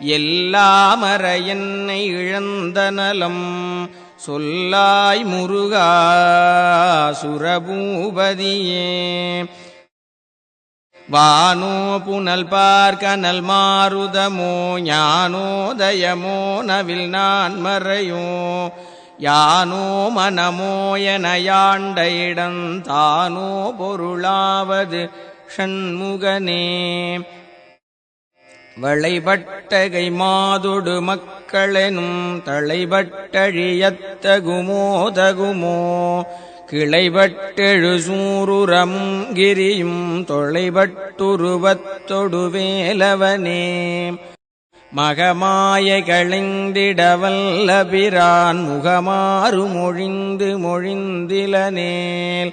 எல்லாமர என்னை இழந்த நலம். சொல்லாய் முருகா சுரபூபதியே. வானோ புனல் பார்க்கனல் மாறுதமோ ஞானோதயமோ நவில் நான் மறையோ. யானோ மனமோ என யாண்ட இடம் பொருளாவது ஷண்முகனே. வளைபட்டகை மாதுடு மக்களெனும் தளைபட்டழியத்தகுமோதகுமோ கிளைபட்டெழு சூருரமும் கிரியும் தொளைபட்டுருவத்தொடுவேலவனே மகமாய களைந்திடவல்ல பிரான் முகமாறு மொழிந்து மொழிந்திலனேல்?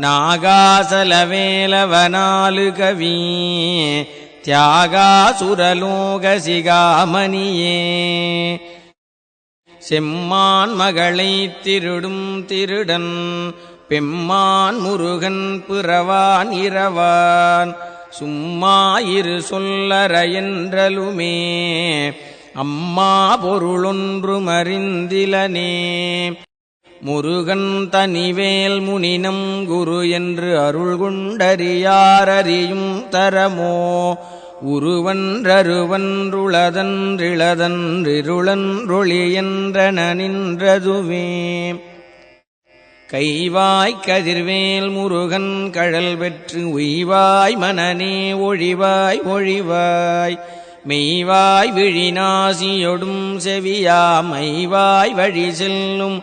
நாகாசலவேலவனாலு கவி தியாகாசுரலோக சிகாமணியே செம்மான் மகளை திருடும் திருடன் பெம்மான் முருகன் பிறவான் இரவான். சும்மா இரு என்றலுமே அம்மா பொருளொன்று மறிந்திலனே. முருகன் தனிவேல் முனினம் குரு என்று அருள் குண்டறியாரறியும் தரமோ. உருவன்றருவன்றுளதன்றிளதன்றிருளன்றொளி என்றன நின்றதுவே கைவாய் கதிர்வேல் முருகன் கழல் வெற்று உய்வாய் மனநே ஒழிவாய் ஒழிவாய். மெய்வாய் விழிநாசியொடும் செவியா மைவாய் வழி செல்லும்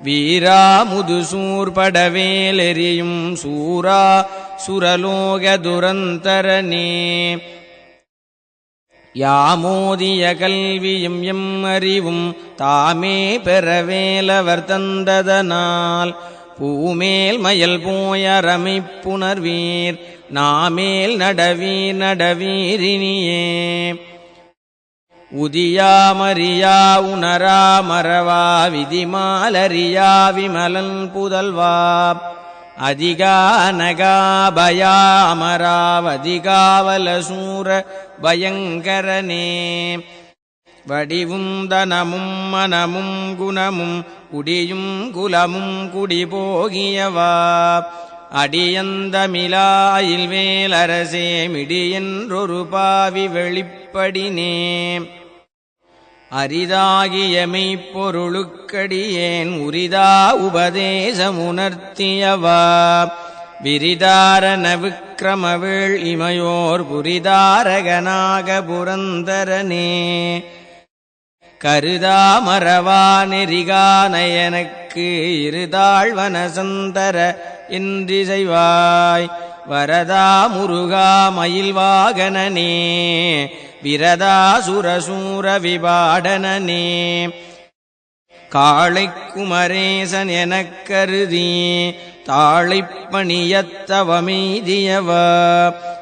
வீரா முதுசூர் சூரா சுரலோக துரந்தரனே யாமோதிய கல்வியும் எம் அறிவும் தாமே பெறவேலவர் தந்ததனால். பூமேல் மயல் போயரமைப்புணர்வீர் நாமேல் நடவீர் நடவீரினியே உதியாமறியா உணரா மறவா விதிமாலரியா விமலன் புதல்வா. அதிகா நகாபயா பயங்கரனே. வடிவும் தனமும் மனமும் குணமும் குடியும் குலமும் குடிபோகியவா அடியந்தமிலாயில் வேலரசே மிடியென்றொரு பாவி வெளிப்படினே. அரிதாகிய மெய்ப்பொருளுக்கடியேன் உரிதா உபதேசமுணர்த்தியவா. விரிதாரண விக்கிரமவேள் இமையோர் புரிதாரகனாக புரந்தரனே. கருதாமரவா நெறிகானயனக்கு இருதாழ்வனசந்தர சந்தர என்றிசைவாய் வரதா முருகா மயில் மயில்வாகனனே விரதா சுரசூர விபாடனே காளை குமரேசன் எனக் கருதி தாழைப்பணியத்தவமெய்தியவ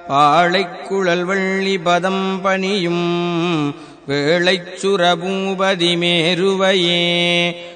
பாழைக்குழல் வள்ளி பதம் பணியும் வேளைச்சுரபூபதி மேருவையே.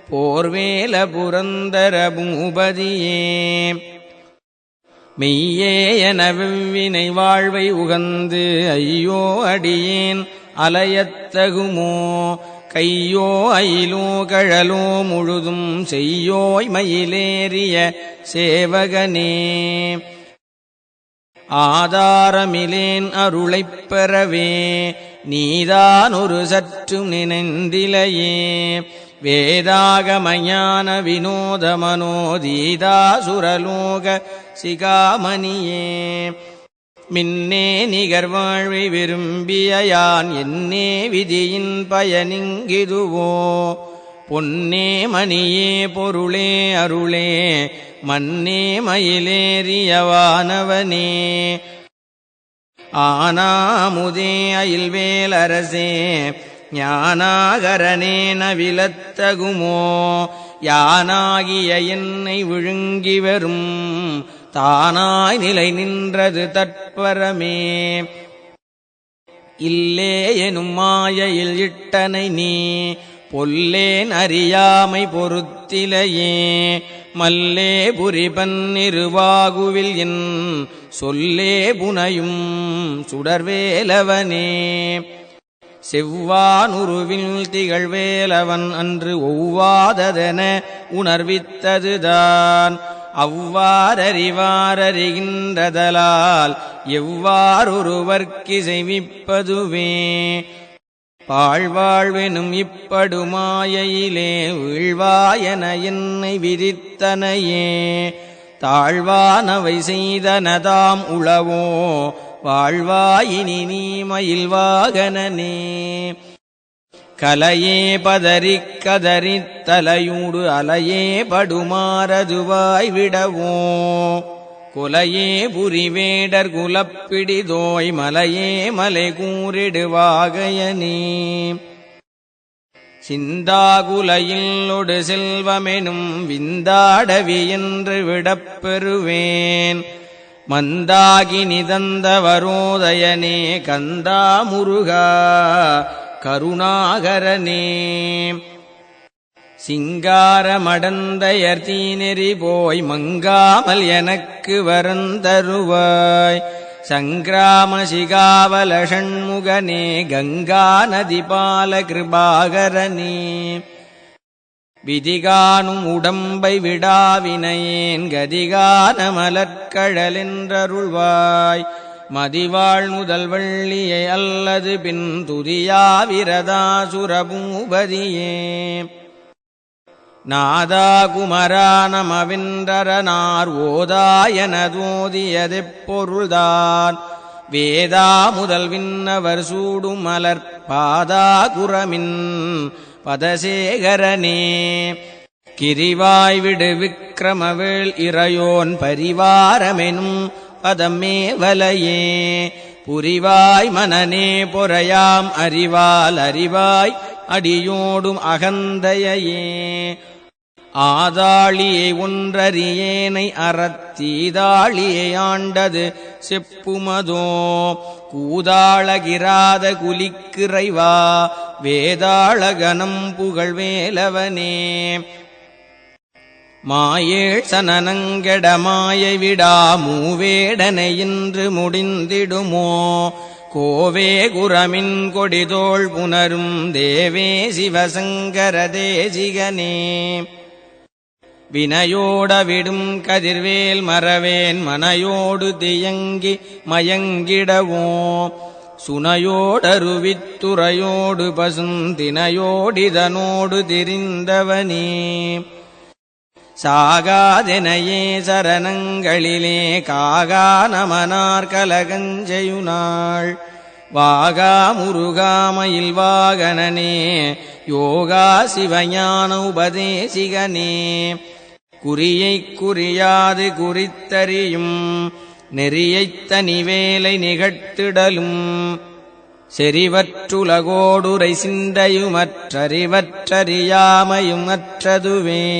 போர்வேல புரந்தர பூபதியே. மெய்யே என வெவ்வினை வாழ்வை உகந்து ஐயோ அடியேன் அலையத்தகுமோ? கையோ அயிலோ கழலோ முழுதும் செய்யோய் மயிலேறிய சேவகனே. ஆதாரமிலேன் அருளைப் பெறவே நீதான் ஒரு சற்றும் நினைந்திலையே. வேதாகமஞான வினோத மனோதீதா சுரலோக சிகாமணியே. மின்னே நிகர்வாழ்வை விரும்பிய யான் என்னே விதியின் பயனிங்கிதுவோ. பொன்னே மணியே பொருளே அருளே மன்னே மயிலேறியவானவனே ஆனாமுதே அயில்வேலரசே ஞானாகரனேன விலத்தகுமோ யானாகிய என்னை விழுங்கி வரும் தானாய் நிலை நின்றது தற்பரமே. இல்லே எனும் மாயையில் இட்டனை நீ பொல்லேன் அறியாமை பொறுத்திலையே மல்லே புரிபன் பன்னிருவாகுவில் என் சொல்லே புனையும் சுடர்வேலவனே. செவ்வானுருவில் திகழ்வேலவன் அன்று ஒவ்வாததென உணர்வித்ததுதான். அவ்வாறறிவாரறிகின்றதலால் எவ்வாறொருவர்க்கு செய்விப்பதுவே பாழ்வாழ்வெனும் இப்படுமாயையிலே வீழ்வாயன என்னை விதித்தனையே. தாழ்வானவை செய்தனதாம் உளவோ வாழ்வாயினி நீ மயில் மயில்வாகனனே கலையே பதறிக் கதறித் தலையூடு அலையே படுமாறதுவாய் விடவோ. குலையே புரிவேடர் குலப்பிடிதோய் மலையே மலை கூறிடுவாகையனே சிந்தாகுலையில்லொடு செல்வமெனும் விந்தாடவி என்று விடப்பெறுவேன். மந்தாகி நிதந்த வரோதயனே கந்தா முருகா கருணாகரனே. சிங்காரமடந்தையர் தீநெறி போய் மங்காமல் எனக்கு வரந்தருவாய். சங்கிராம சிகாவல ஷண்முகனே கங்கா நதி பால கிருபாகரனே. விதிகானும் உடம்பை விடாவினையேன் கதிகான மலர்கழலென்றருள்வாய் மதிவாழ் முதல் வள்ளியை அல்லது பின் துதியாவிரதாசுரபூபதியே நாதா குமரா நமவென்றரனார் ஓதாயனதோதியதெப் பொருள்தான். வேதா முதல் விண்ணவர் சூடும் மலர் பாதா குரமின் பதசேகரனே. கிரிவாய் விடு விக்கிரமவேள் இறையோன் பரிவாரமெனும் பதமே வலையே புரிவாய் மனநே பொறையாம் அறிவால் அறிவாய் அடியோடும் அகந்தையே ஆதாளியை ஒன்றறியேனை அறத்தீதாளியை ஆண்டது செப்புமதோ. கூதாளகிராத குலிக்கிறைவா வேதாளகனம் புகழ்வேலவனே. மாயேழ் சனனங்கெட மாயை விடா மூவேடனை இன்று முடிந்திடுமோ? கோவே குரமின் கொடிதோள் புனரும் தேவே சிவசங்கர தேசிகனே. வினையோட விடும் கதிர்வேல் மறவேன் மனையோடு தியங்கி மயங்கிடவோ சுனையோடருவித்துறையோடு பசுந்தினையோடிதனோடு திரிந்தவனே. சாகாதெனையே சரணங்களிலே காகா நமனார் கலகஞ்செயுனாள் வாகா முருகாமயில் வாகனனே யோகா சிவஞான உபதேசிகனே. குறியைக் குறியாது குறித்தறியும் நெறியைத் தனிவேலை நிகழ்த்திடலும். செறிவற்றுலகோடுரை சிந்தையுமற்றறிவற்றறியாமையும் அற்றதுவே